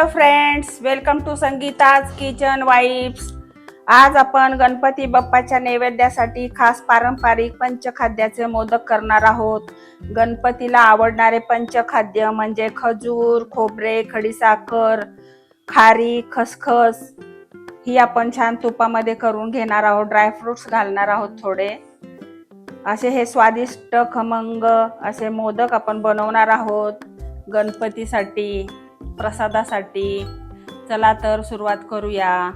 Hello friends welcome to Sangeeta's kitchen vibes आज आपण गणपती बाप्पाच्या नैवेद्यासाठी खास पारंपरिक पंचखाद्याचे मोदक करणार आहोत. गणपतीला आवडणारे पंचखाद्य म्हणजे खजूर खोबरे खडीसाखर खारी खसखस ही आपण छान तुपामध्ये करून घेणार आहोत. ड्रायफ्रुट्स घालणार आहोत थोडे. असे हे स्वादिष्ट खमंग असे मोदक आपण बनवणार आहोत गणपतीसाठी. प्रसादासाठी. चला तर सुरुवात करूया.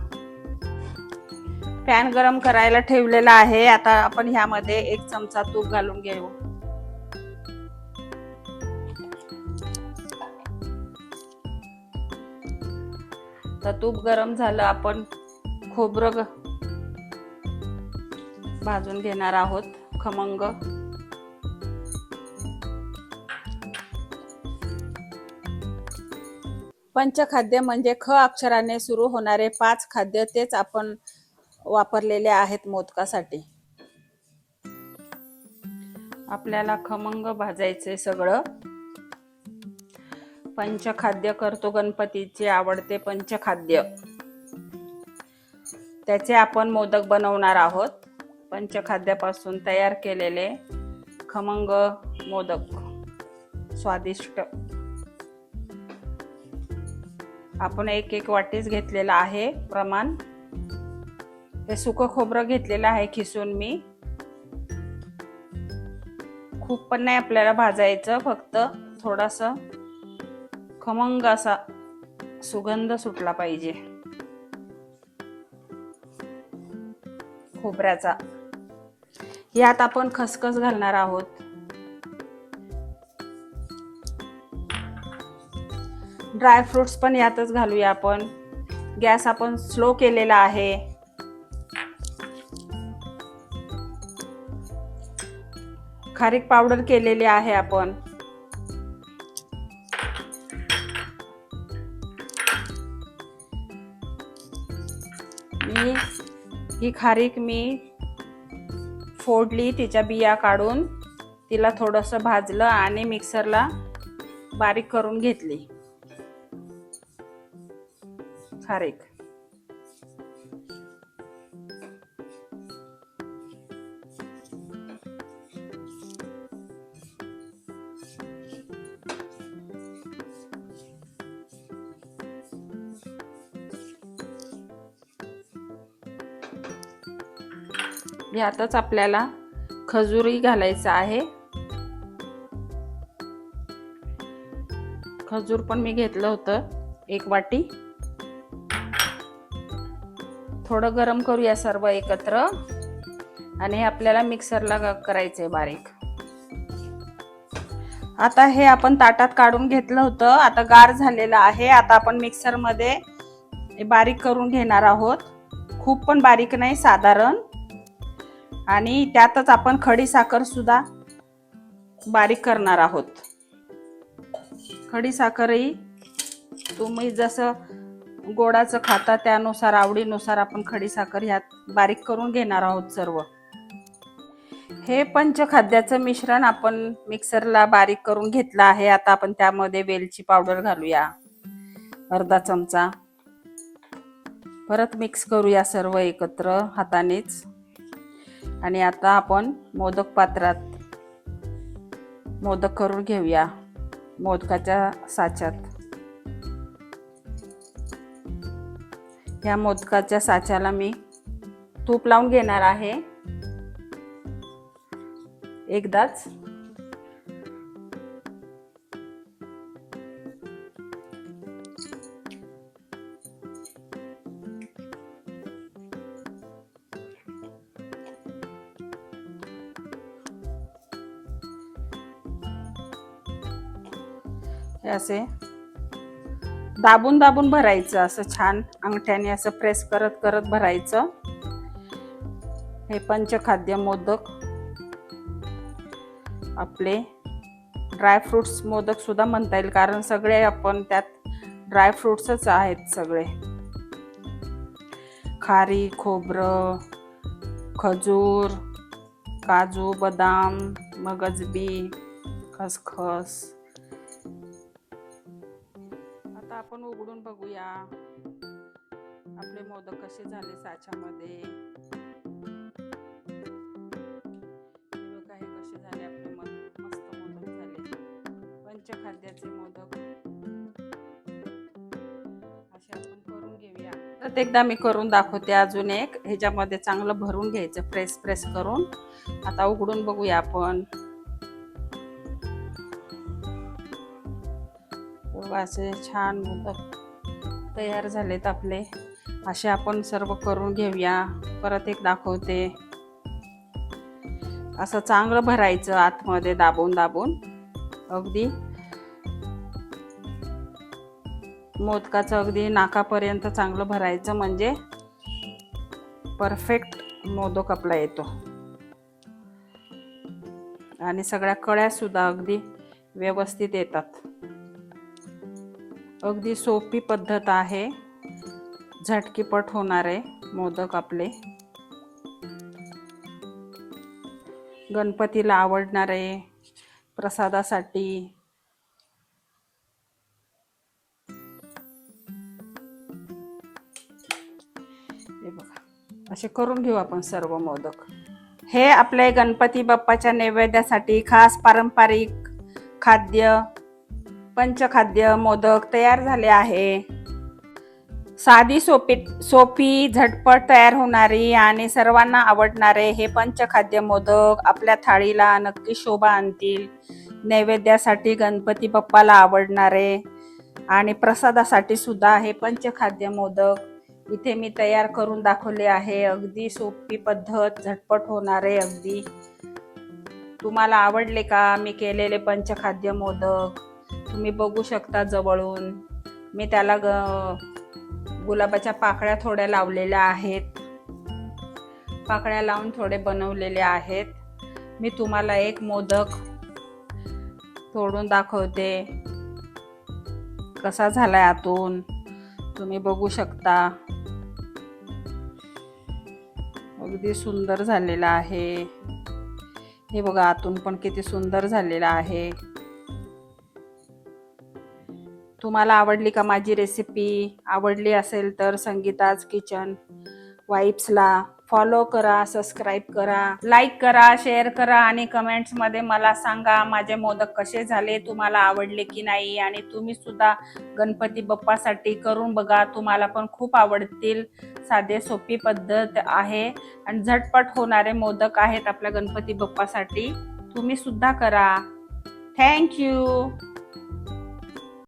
पॅन गरम करायला ठेवलेला आहे. आता आपण ह्यामध्ये एक चमचा तूप घालून घेऊ. तर तूप गरम झालं आपण खोबरं ग- भाजून घेणार आहोत खमंग. पंचखाद्य म्हणजे ख अक्षराने सुरू होणारे पाच खाद्य तेच आपण वापरलेले आहेत मोदकासाठी. आपल्याला खमंग भाजायचे सगळं. पंचखाद्य करतो गणपतीचे आवडते पंचखाद्य. त्याचे आपण मोदक बनवणार आहोत. पंचखाद्यापासून तयार केलेले खमंग मोदक. स्वादिष्ट. आपण एक एक वाटीच घेतलेला आहे प्रमाण. हे सुकं खोबरं घेतलेलं आहे खिसून मी. खूप पण नाही आपल्याला भाजायचं फक्त थोडासा खमंग असा सुगंध सुटला पाहिजे. खोबऱ्याचा. यात आपण खसखस घालणार आहोत. ड्रायफ्रुट्स पण यातच घालूया आपण. गॅस आपण स्लो केलेला आहे. खारीक पावडर केलेली आहे आपण. मी ही खारीक मी फोडली तिच्या बिया काढून. तिला थोडंसं भाजलं आणि मिक्सरला बारीक करून घेतली. खारीक यातच आपल्याला खजुरी घालायचं आहे. खजूर पण मी घेतलं होतं एक वाटी. थोडं गरम करूया सर्व एकत्र. आणि हे आपल्याला मिक्सरला करायचं आहे बारीक. आता हे आपण ताटात काढून घेतलं होतं. आता गार झालेलं आहे. आता आपण मिक्सरमध्ये हे बारीक करून घेणार आहोत. खूप पण बारीक नाही साधारण. आणि त्यातच आपण खडी साखर सुद्धा बारीक करणार आहोत. खडी साखरही तुम्ही जसं गोडाचं खाता त्यानुसार आवडीनुसार आपण खडीसाखर ह्यात बारीक करून घेणार आहोत सर्व. हे पंचखाद्याचं मिश्रण आपण मिक्सरला बारीक करून घेतलं आहे. आता आपण त्यामध्ये वेलची पावडर घालूया. अर्धा चमचा. परत मिक्स करूया सर्व एकत्र हातानेच. आणि आता आपण मोदक पात्रात मोदक करून घेऊया. मोदकाच्या साच्यात. ह्या मोदकाच्या साच्याला मी तूप लावून घेणार आहे. एकदाच. असे दाबून दाबून भरायचं असं छान अंगठ्याने असं प्रेस करत करत भरायचं. हे पंचखाद्य मोदक. आपले ड्रायफ्रुट्स मोदक सुद्धा म्हणता येईल कारण सगळे आपण त्यात ड्रायफ्रुट्सच आहेत सगळे. खारी खोबरं खजूर काजू बदाम मगजबी खसखस. आपण उघडून बघूया. आपले मोदक कसे झाले साच्यामध्ये. काही कसे झाले आपले मस्त मस्त मोदक झाले. पंचखाद्याचे मोदक. असे आपण करून घेऊया. परत एकदा मी करून दाखवते अजून एक. ह्याच्यामध्ये चांगलं भरून घ्यायचं प्रेस प्रेस करून. आता उघडून बघूया आपण. बघा, असे छान मोदक तयार झालेत आपले. असे आपण सर्व करून घेऊया. परत एक दाखवते. असं चांगलं भरायचं आतमध्ये दाबून दाबून. अगदी. मोदकाचं अगदी नाकापर्यंत चांगलं भरायचं म्हणजे परफेक्ट मोदक आपला येतो. आणि सगळ्या कळ्यासुद्धा अगदी व्यवस्थित येतात. अगदी सोपी पद्धत आहे. झटकीपट होणारे मोदक आपले. गणपतीला आवडणारे प्रसादासाठी. हे बघा असे करून घेऊ आपण सर्व मोदक. हे आपले गणपती बाप्पाच्या नैवेद्यासाठी खास पारंपरिक खाद्य पंचखाद्य मोदक तयार झाले आहे. साधी सोपी सोपी झटपट तयार होणारी आणि सर्वांना आवडणारे हे पंचखाद्य मोदक आपल्या थाळीला नक्की शोभा आणतील. नैवेद्यासाठी गणपती बाप्पाला आवडणारे आणि प्रसादासाठी सुद्धा हे पंचखाद्य मोदक इथे मी तयार करून दाखवले आहे. अगदी सोपी पद्धत झटपट होणारे अगदी. तुम्हाला आवडले का? मी केलेले पंचखाद्य मोदक. तुम्ही बघू शकता जवळून. मी त्याला ग गुलाबाच्या पाकळ्या थोड्या लावलेल्या आहेत. पाकळ्या लावून थोडे बनवलेले आहेत. मी तुम्हाला एक मोदक तोडून दाखवते. कसा झालाय आतून तुम्ही बघू शकता. अगदी सुंदर झालेला आहे. हे बघा आतून पण किती सुंदर झालेला आहे. तुम्हाला आवडली का माझी रेसिपी आवडली असेल तर संगीताज किचन वाईप्सला फॉलो करा सबस्क्राईब करा लाईक करा शेअर करा आणि कमेंट्समध्ये मला सांगा माझे मोदक कसे झाले तुम्हाला आवडले की नाही आणि तुम्ही सुद्धा गणपती बाप्पासाठी करून बघा तुम्हाला पण खूप आवडतील. साधे सोपी पद्धत आहे आणि झटपट होणारे मोदक आहेत आपल्या गणपती बाप्पासाठी. तुम्ही सुद्धा करा. थँक्यू